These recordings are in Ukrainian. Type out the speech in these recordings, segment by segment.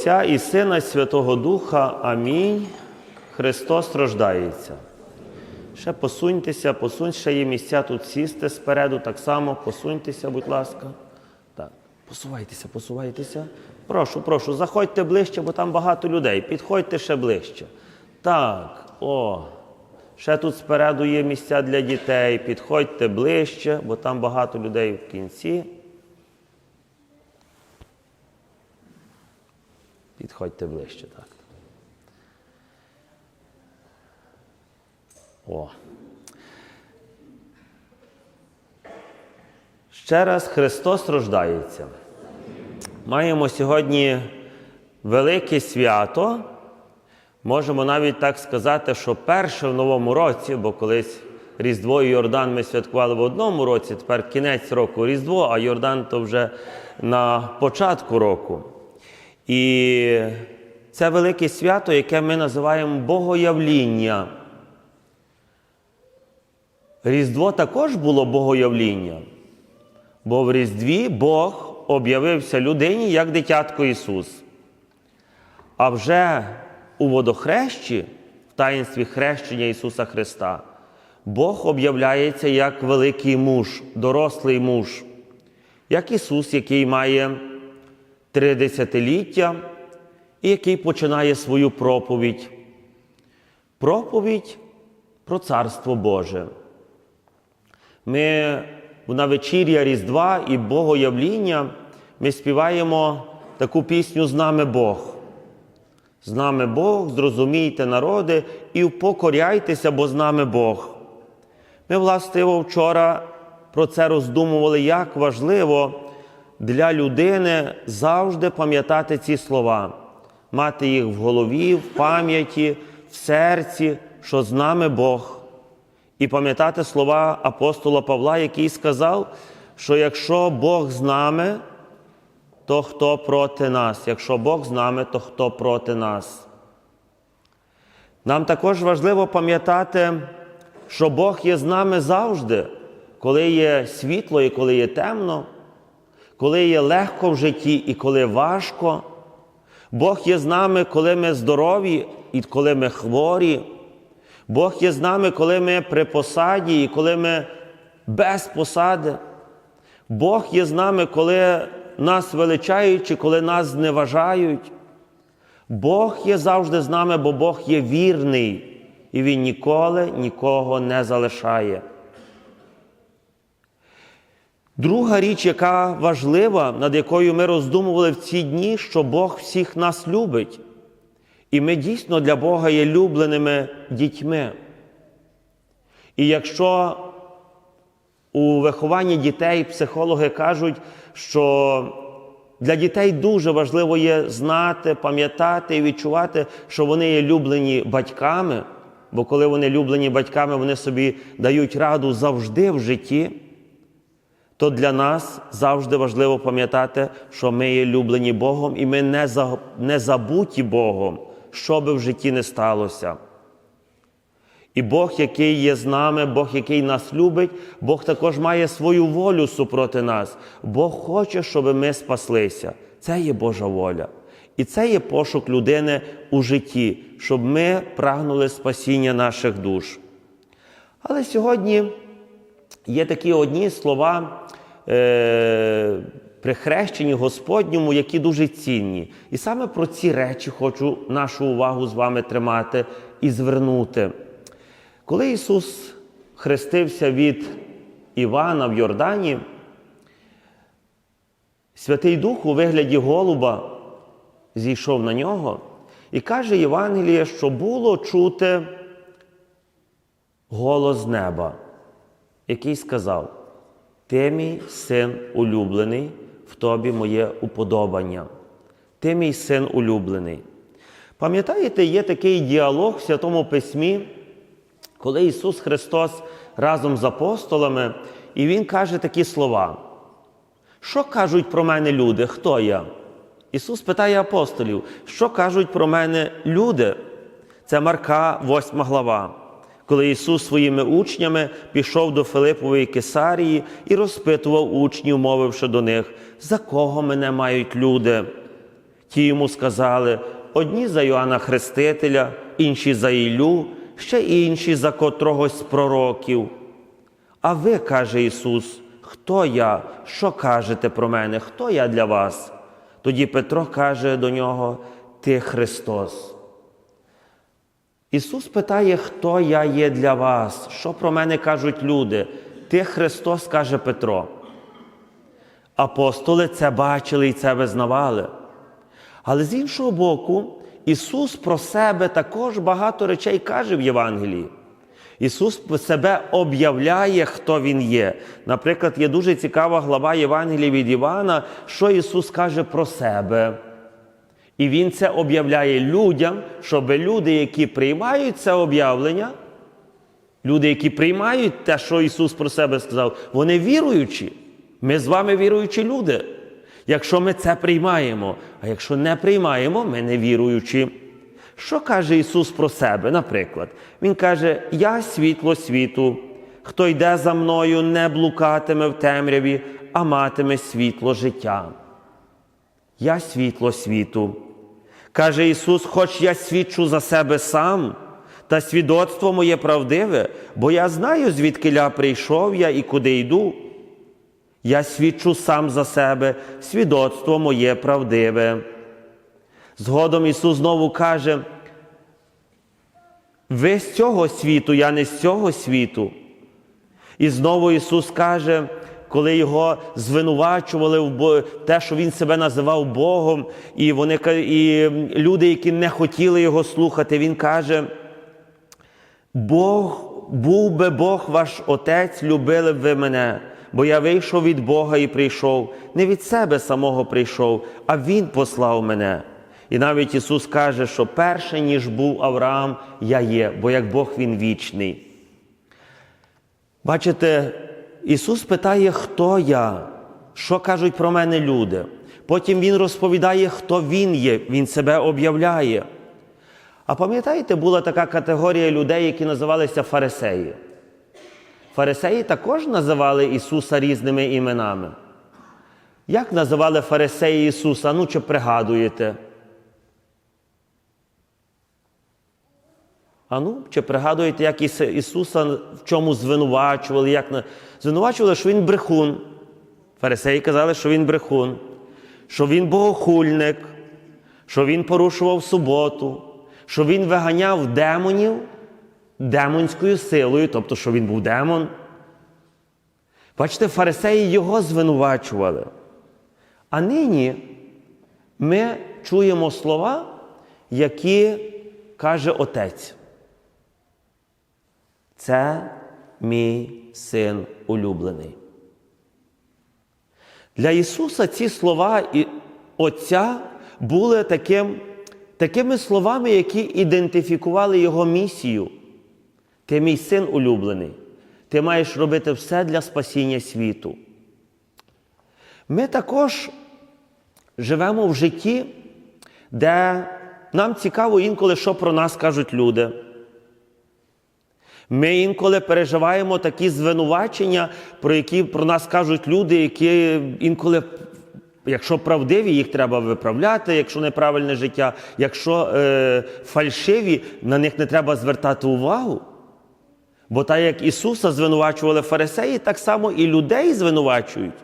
Отця і Сина і Святого Духа. Амінь. Христос рождається. Ще посуньтеся, посунь, ще є місця тут сісти спереду, так само посуньтеся, будь ласка. Так, посувайтеся, посувайтеся. Прошу, прошу, заходьте ближче, бо там багато людей. Підходьте ще ближче. Так, о. Ще тут спереду є місця для дітей. Підходьте ближче, бо там багато людей в кінці. Підходьте ближче, так. О. Ще раз Христос рождається. Маємо сьогодні велике свято. Можемо навіть так сказати, що перше в новому році, бо колись Різдво і Йордан ми святкували в одному році, тепер кінець року Різдво, а Йордан то вже на початку року. І це велике свято, яке ми називаємо Богоявління. Різдво також було богоявління, бо в Різдві Бог об'явився людині як дитятко Ісус. А вже у водохрещі, в таїнстві хрещення Ісуса Христа, Бог об'являється як великий муж, дорослий муж, як Ісус, який має три десятиліття і який починає свою проповідь. Проповідь про Царство Боже. Ми на вечір'я Різдва і Богоявління ми співаємо таку пісню З нами Бог. З нами Бог, зрозумійте народи і впокоряйтеся, бо з нами Бог. Ми, властиво, вчора про це роздумували, як важливо для людини завжди пам'ятати ці слова, мати їх в голові, в пам'яті, в серці, що з нами Бог. І пам'ятати слова апостола Павла, який сказав, що якщо Бог з нами, то хто проти нас? Якщо Бог з нами, то хто проти нас? Нам також важливо пам'ятати, що Бог є з нами завжди, коли є світло і коли є темно, коли є легко в житті і коли важко. Бог є з нами, коли ми здорові і коли ми хворі. Бог є з нами, коли ми при посаді і коли ми без посади. Бог є з нами, коли нас величають чи коли нас зневажають. Бог є завжди з нами, бо Бог є вірний, і Він ніколи нікого не залишає. Друга річ, яка важлива, над якою ми роздумували в ці дні, що Бог всіх нас любить. І ми дійсно для Бога є любленими дітьми. І якщо у вихованні дітей психологи кажуть, що для дітей дуже важливо є знати, пам'ятати і відчувати, що вони є люблені батьками, бо коли вони люблені батьками, вони собі дають раду завжди в житті, то для нас завжди важливо пам'ятати, що ми є люблені Богом і ми не забуті Богом що би в житті не сталося. І Бог, який є з нами, Бог, який нас любить, Бог також має свою волю супроти нас. Бог хоче, щоб ми спаслися. Це є Божа воля. І це є пошук людини у житті, щоб ми прагнули спасіння наших душ. Але сьогодні є такі одні слова. Е при хрещенні Господньому, які дуже цінні. І саме про ці речі хочу нашу увагу з вами тримати і звернути. Коли Ісус хрестився від Івана в Йордані, Святий Дух у вигляді голуба зійшов на нього і каже Євангеліє, що було чути голос неба, який сказав: Ти мій син улюблений в тобі моє уподобання. Ти мій син улюблений. Пам'ятаєте, є такий діалог в Святому Письмі, коли Ісус Христос разом з апостолами, і Він каже такі слова. Що кажуть про мене люди? Хто я? Ісус питає апостолів, що кажуть про мене люди? Це Марка, 8 глава коли Ісус своїми учнями пішов до Филипової Кесарії і розпитував учнів, мовивши до них, за кого мене мають люди. Ті йому сказали: одні за Йоанна Хрестителя, інші за Ілю, ще інші за котрогось з пророків. А ви, каже Ісус, хто я? Що кажете про мене? Хто я для вас? Тоді Петро каже до нього: Ти Христос. Ісус питає, хто я є для вас, що про мене кажуть люди. Ти Христос, каже Петро. Апостоли це бачили і це визнавали. Але з іншого боку, Ісус про себе також багато речей каже в Євангелії. Ісус себе об'являє, хто Він є. Наприклад, є дуже цікава глава Євангелії від Івана, що Ісус каже про себе. І Він це об'являє людям, щоб люди, які приймають це об'явлення, люди, які приймають те, що Ісус про себе сказав, вони віруючі. Ми з вами віруючі люди. Якщо ми це приймаємо, а якщо не приймаємо, ми не віруючі. Що каже Ісус про себе? Наприклад, Він каже: Я світло світу, хто йде за мною, не блукатиме в темряві, а матиме світло життя. Я світло світу. Каже Ісус, хоч я свідчу за себе сам, та свідоцтво моє правдиве, бо я знаю, звідки прийшов я і куди йду. Я свідчу сам за себе, свідоцтво моє правдиве. Згодом Ісус знову каже, ви з цього світу, я не з цього світу. І знову Ісус каже, коли його звинувачували в те, що Він себе називав Богом, і, вони, і люди, які не хотіли його слухати, Він каже, Бог, був би Бог ваш Отець, любили б ви мене, бо я вийшов від Бога і прийшов. Не від себе самого прийшов, а Він послав мене. І навіть Ісус каже, що перше, ніж був Авраам, я є, бо як Бог Він вічний. Бачите, Ісус питає, хто я, що кажуть про мене люди. Потім Він розповідає, хто Він є, Він себе об'являє. А пам'ятаєте, була така категорія людей, які називалися фарисеї. Фарисеї також називали Ісуса різними іменами. Як називали фарисеї Ісуса? Ну, чи пригадуєте? А ну, чи пригадуєте, як Іс- Ісуса в чому звинувачували? Як на- Звинувачували, що Він брехун. Фарисеї казали, що він брехун, що він богохульник, що він порушував суботу, що він виганяв демонів демонською силою, тобто, що він був демон. Бачите, фарисеї його звинувачували. А нині ми чуємо слова, які каже Отець. Це мій син улюблений. Для Ісуса ці слова і Отця були таким, такими словами, які ідентифікували Його місію. Ти мій син улюблений. Ти маєш робити все для спасіння світу. Ми також живемо в житті, де нам цікаво інколи, що про нас кажуть люди. Ми інколи переживаємо такі звинувачення, про які про нас кажуть люди, які інколи, якщо правдиві, їх треба виправляти, якщо неправильне життя, якщо е, фальшиві, на них не треба звертати увагу. Бо так як Ісуса звинувачували фарисеї, так само і людей звинувачують.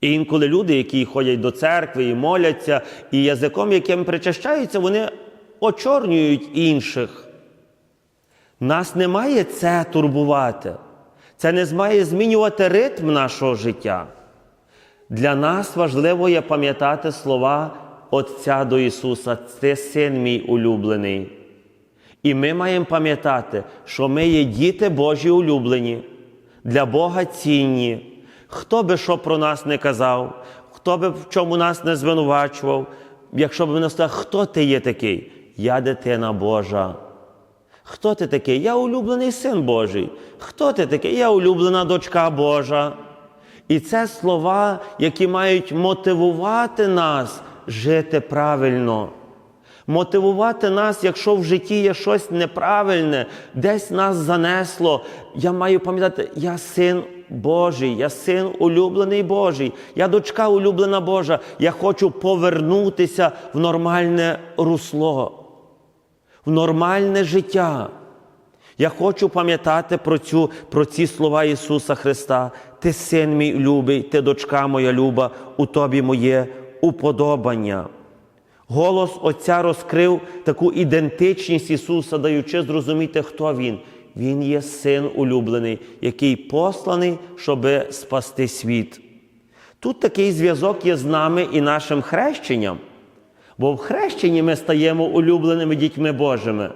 І інколи люди, які ходять до церкви і моляться, і язиком, яким причащаються, вони очорнюють інших. Нас не має це турбувати. Це не має змінювати ритм нашого життя. Для нас важливо є пам'ятати слова Отця до Ісуса, це син мій улюблений. І ми маємо пам'ятати, що ми є діти Божі улюблені, для Бога цінні. Хто би що про нас не казав, хто би в чому нас не звинувачував, якщо б він сказав, хто ти є такий? Я дитина Божа. Хто ти такий? Я улюблений син Божий. Хто ти такий? Я улюблена дочка Божа. І це слова, які мають мотивувати нас жити правильно. Мотивувати нас, якщо в житті є щось неправильне, десь нас занесло. Я маю пам'ятати, я син Божий, я син улюблений Божий, я дочка улюблена Божа. Я хочу повернутися в нормальне русло, в нормальне життя. Я хочу пам'ятати про, цю, про ці слова Ісуса Христа. Ти син мій любий, ти дочка моя люба, у тобі моє уподобання. Голос Отця розкрив таку ідентичність Ісуса, даючи зрозуміти, хто Він. Він є син улюблений, який посланий, щоб спасти світ. Тут такий зв'язок є з нами і нашим хрещенням. Бо в хрещенні ми стаємо улюбленими дітьми Божими.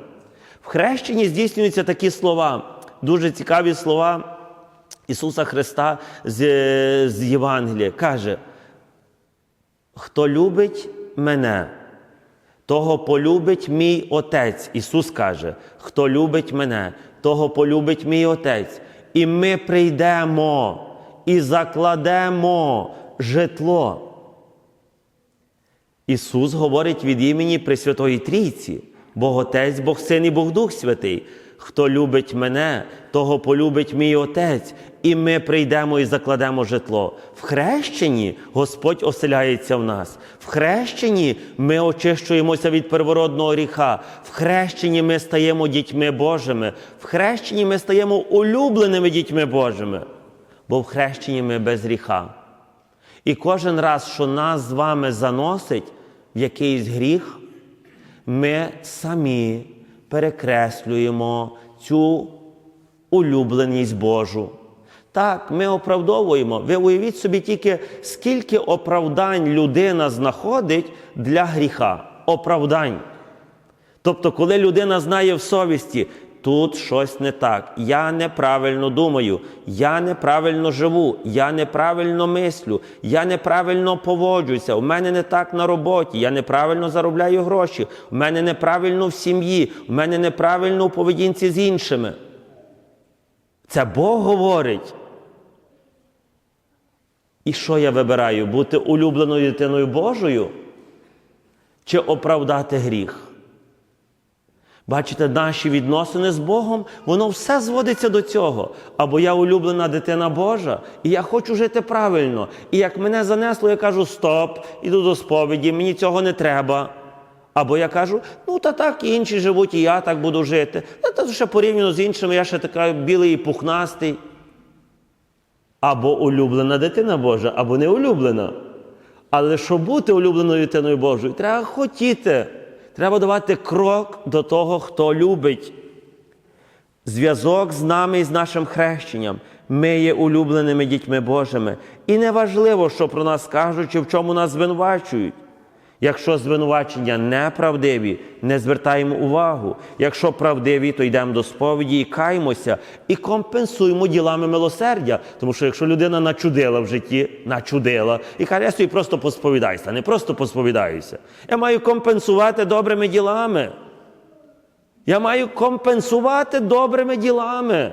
В хрещенні здійснюються такі слова, дуже цікаві слова Ісуса Христа з, з Євангелія. Каже, хто любить мене, того полюбить мій Отець. Ісус каже, хто любить мене, того полюбить мій Отець. І ми прийдемо і закладемо житло. Ісус говорить від імені Пресвятої Трійці, Бог Отець, Бог Син і Бог Дух Святий. Хто любить мене, того полюбить мій Отець, і ми прийдемо і закладемо житло. В хрещенні Господь оселяється в нас. В хрещенні ми очищуємося від первородного гріха. В хрещенні ми стаємо дітьми Божими. В хрещенні ми стаємо улюбленими дітьми Божими. Бо в хрещенні ми без гріха. І кожен раз, що нас з вами заносить якийсь гріх, ми самі перекреслюємо цю улюбленість Божу. Так, ми оправдовуємо. Ви уявіть собі тільки, скільки оправдань людина знаходить для гріха. Оправдань. Тобто, коли людина знає в совісті, тут щось не так, я неправильно думаю, я неправильно живу, я неправильно мислю, я неправильно поводжуся, у мене не так на роботі, я неправильно заробляю гроші, у мене неправильно в сім'ї, у мене неправильно у поведінці з іншими. Це Бог говорить. І що я вибираю? Бути улюбленою дитиною Божою чи оправдати гріх? Бачите, наші відносини з Богом, воно все зводиться до цього. Або я улюблена дитина Божа, і я хочу жити правильно. І як мене занесло, я кажу стоп, іду до сповіді, мені цього не треба. Або я кажу, ну та так і інші живуть, і я так буду жити. Та, ще порівняно з іншими, я ще така білий і пухнастий. Або улюблена дитина Божа, або не улюблена. Але щоб бути улюбленою дитиною Божою, треба хотіти. Треба давати крок до того, хто любить. Зв'язок з нами і з нашим хрещенням. Ми є улюбленими дітьми Божими. І неважливо, що про нас кажуть, чи в чому нас звинувачують. Якщо звинувачення неправдиві, не звертаємо увагу. Якщо правдиві, то йдемо до сповіді і каємося, і компенсуємо ділами милосердя. Тому що якщо людина начудила в житті, начудила, і каже, я собі просто посповідаюся, не просто посповідаюся. Я маю компенсувати добрими ділами. Я маю компенсувати добрими ділами,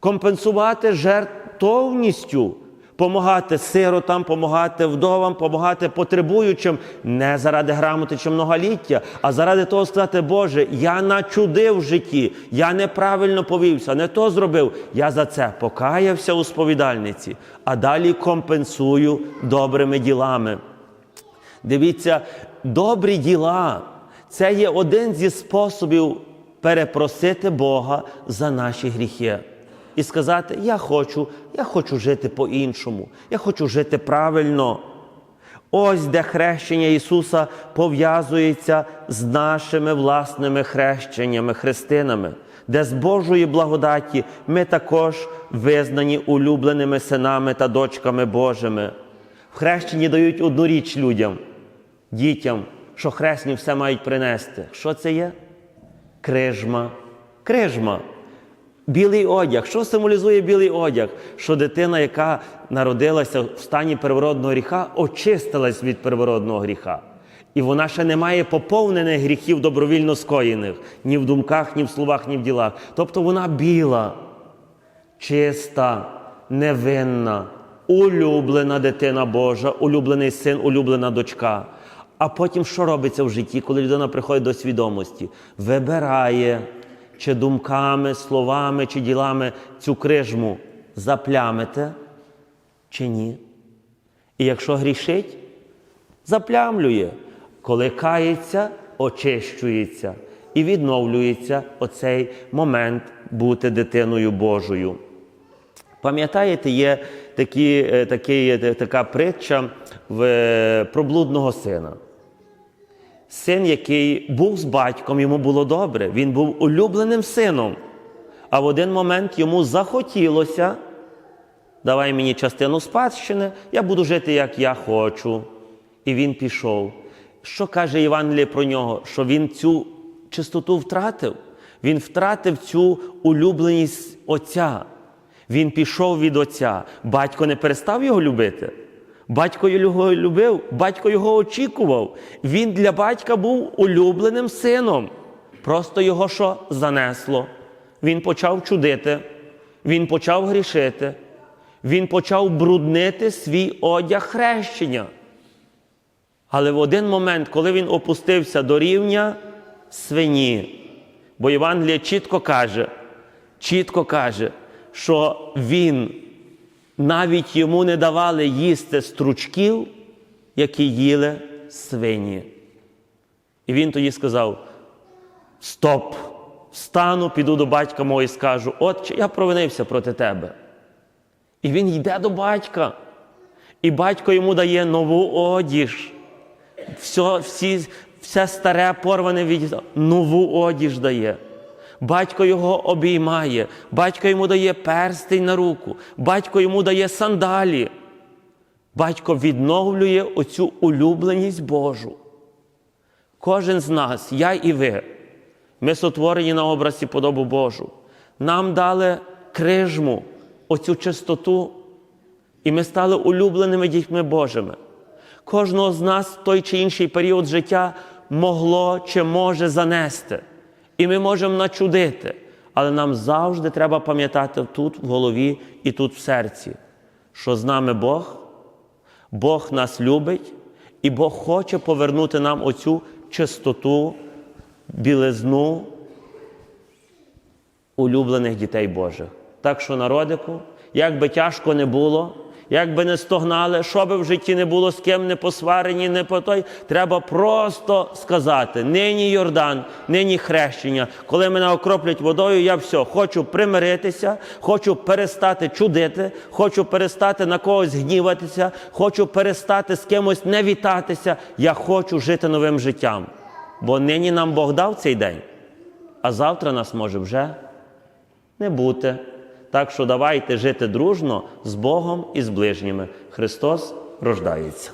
компенсувати жертовністю. Помагати сиротам, помагати вдовам, помагати потребуючим не заради грамоти чи многоліття, а заради того сказати, Боже, я начудив в житті, я неправильно повівся, не то зробив. Я за це покаявся у сповідальниці, а далі компенсую добрими ділами. Дивіться, добрі діла це є один зі способів перепросити Бога за наші гріхи і сказати: Я хочу, я хочу жити по-іншому, я хочу жити правильно. Ось де хрещення Ісуса пов'язується з нашими власними хрещеннями, христинами, де з Божої благодаті ми також визнані улюбленими синами та дочками Божими. В хрещенні дають одну річ людям, дітям, що хресні все мають принести. Що це є? Крижма. Крижма. Білий одяг. Що символізує білий одяг? Що дитина, яка народилася в стані первородного гріха, очистилась від первородного гріха. І вона ще не має поповнених гріхів добровільно скоєних ні в думках, ні в словах, ні в ділах. Тобто вона біла, чиста, невинна, улюблена дитина Божа, улюблений син, улюблена дочка. А потім що робиться в житті, коли людина приходить до свідомості? Вибирає чи думками, словами, чи ділами цю крижму заплямите чи ні. І якщо грішить, заплямлює. Коли кається, очищується і відновлюється оцей момент бути дитиною Божою. Пам'ятаєте, є такі, е, такі, е, така притча в, е, про блудного сина. Син, який був з батьком, йому було добре, він був улюбленим сином. А в один момент йому захотілося, давай мені частину спадщини, я буду жити, як я хочу. І він пішов. Що каже Євангеліє про нього? Що він цю чистоту втратив. Він втратив цю улюбленість Отця. Він пішов від Отця. Батько не перестав його любити. Батько його любив, батько його очікував. Він для батька був улюбленим сином. Просто його що занесло. Він почав чудити, він почав грішити, він почав бруднити свій одяг хрещення. Але в один момент, коли він опустився до рівня свині, бо Євангеліє чітко каже, чітко каже, що він навіть йому не давали їсти стручків, які їли свині. І він тоді сказав: Стоп! Встану, піду до батька мого і скажу, отче, я провинився проти тебе. І він йде до батька. І батько йому дає нову одіж. Все, всі, все старе порване від нову одіж дає. Батько його обіймає, батько йому дає перстень на руку, батько йому дає сандалі. Батько відновлює оцю улюбленість Божу. Кожен з нас, я і ви, ми сотворені на образі подобу Божу. Нам дали крижму, оцю чистоту, і ми стали улюбленими дітьми Божими. Кожного з нас в той чи інший період життя могло чи може занести. І ми можемо начудити, але нам завжди треба пам'ятати тут в голові і тут в серці, що з нами Бог, Бог нас любить, і Бог хоче повернути нам оцю чистоту, білизну улюблених дітей Божих. Так що, народику, як би тяжко не було, як би не стогнали, що би в житті не було, з ким не посварені, не по той, треба просто сказати: нині Йордан, нині хрещення. Коли мене окроплять водою, я все, хочу примиритися, хочу перестати чудити, хочу перестати на когось гніватися, хочу перестати з кимось не вітатися. Я хочу жити новим життям. Бо нині нам Бог дав цей день, а завтра нас може вже не бути. Так що давайте жити дружно з Богом і з ближніми. Христос рождається.